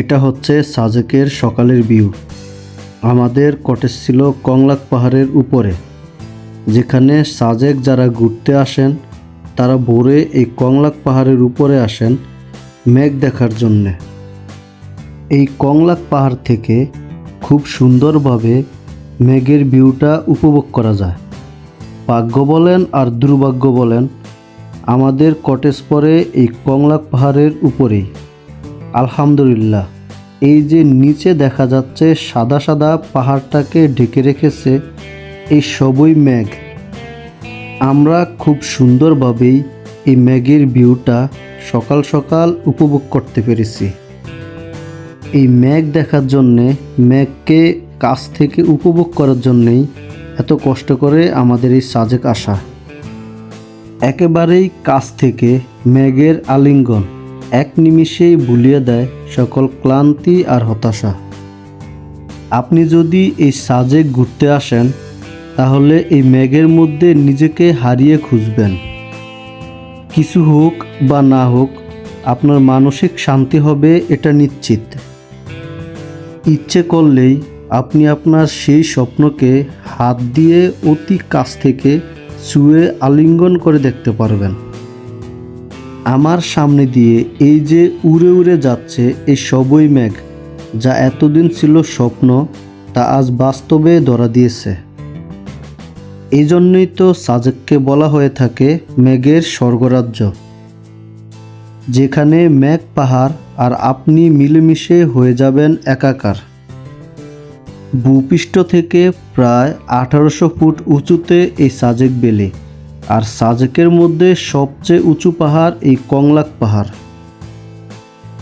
এটা হচ্ছে সাজেকের সকালের ভিউ। আমাদের কটেজ ছিল কংলাক পাহাড়ের উপরে। যেখানে সাজেক যারা ঘুরতে আসেন, তারা ভোরে এই কংলাক পাহাড়ের উপরে আসেন মেঘ দেখার জন্যে। এই কংলাক পাহাড় থেকে খুব সুন্দরভাবে মেঘের ভিউটা উপভোগ করা যায়। ভাগ্য বলেন আর দুর্ভাগ্য বলেন, আমাদের কটেজ পরে এই কংলাক পাহাড়ের উপরেই। আলহামদুলিল্লাহ। এই যে নিচে দেখা যাচ্ছে সাদা সাদা পাহাড়টাকে ঢেকে রেখেছে, এই সবই মেঘ। আমরা খুব সুন্দরভাবেই এই মেঘের ভিউটা সকাল সকাল উপভোগ করতে পেরেছি। এই মেঘ দেখার জন্যে, মেঘকে কাছ থেকে উপভোগ করার জন্যেই এত কষ্ট করে আমাদের এই সাজেক আসা। একেবারেই কাছ থেকে মেঘের আলিঙ্গন। এক নিমিষেই ভুলিয়ে দেয় সকল ক্লান্তি আর হতাশা। আপনি যদি এই সাজে ঘুরতে আসেন, তাহলে এই মেঘের মধ্যে নিজেকে হারিয়ে খুঁজবেন। কিছু হোক বা না হোক, আপনার মানসিক শান্তি হবে, এটা নিশ্চিত। ইচ্ছে করলেই আপনি আপনার সেই স্বপ্নকে হাত দিয়ে অতি কাছ থেকে ছুঁয়ে আলিঙ্গন করে দেখতে পারবেন। আমার সামনে দিয়ে এই যে উড়ে উড়ে যাচ্ছে এই সবই মেঘ, যা এতদিন ছিল স্বপ্ন, তা আজ বাস্তবে ধরা দিয়েছে। এই জন্যই তো সাজেককে বলা হয়ে থাকে মেঘের স্বর্গরাজ্য। যেখানে মেঘ পাহাড় আর আপনি মিলেমিশে হয়ে যাবেন একাকার। ভূপৃষ্ঠ থেকে প্রায় আঠারোশো ফুট উঁচুতে এই সাজেক বেলে। আর সাজেকের মধ্যে সবচেয়ে উঁচু পাহাড় এই কংলাক পাহাড়।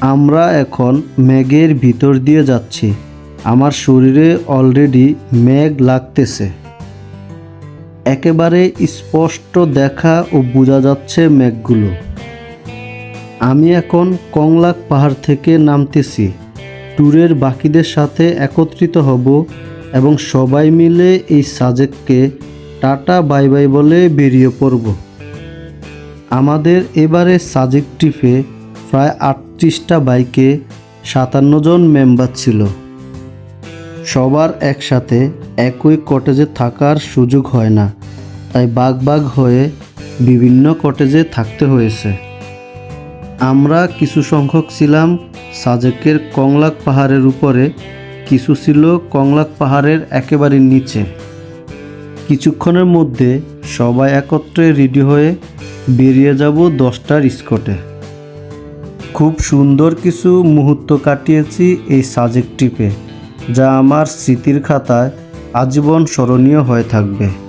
আমরা এখন মেঘের ভিতর দিয়ে যাচ্ছি। আমার শরীরে অলরেডি মেঘ লাগতেছে। একেবারে স্পষ্ট দেখা ও বোঝা যাচ্ছে মেঘগুলো। আমি এখন কংলাক পাহাড় থেকে নামতেছি। ট্যুরের বাকিদের সাথে একত্রিত হব এবং সবাই মিলে এই সাজেককে টাটা, বাই বাই বলে বেরিয়ে পড়ব। আমাদের এবারে সাজেক ট্রিপে প্রায় আটত্রিশটা বাইকে সাতান্ন জন মেম্বার ছিল। সবার একসাথে একই কটেজে থাকার সুযোগ হয় না, তাই বাগ বাগ হয়ে বিভিন্ন কটেজে থাকতে হয়েছে। আমরা কিছু সংখ্যক ছিলাম সাজেকের কংলাক পাহাড়ের উপরে, কিছু ছিল কংলাক পাহাড়ের একেবারে নিচে। কিছুক্ষণের মধ্যে সবাই একত্রে রেডি হয়ে বেরিয়ে যাব দশটার স্কটে। খুব সুন্দর কিছু মুহূর্ত কাটিয়েছি এই সাজেক ট্রিপে যা আমার স্মৃতির খাতায় আজীবন স্মরণীয় হয়ে থাকবে।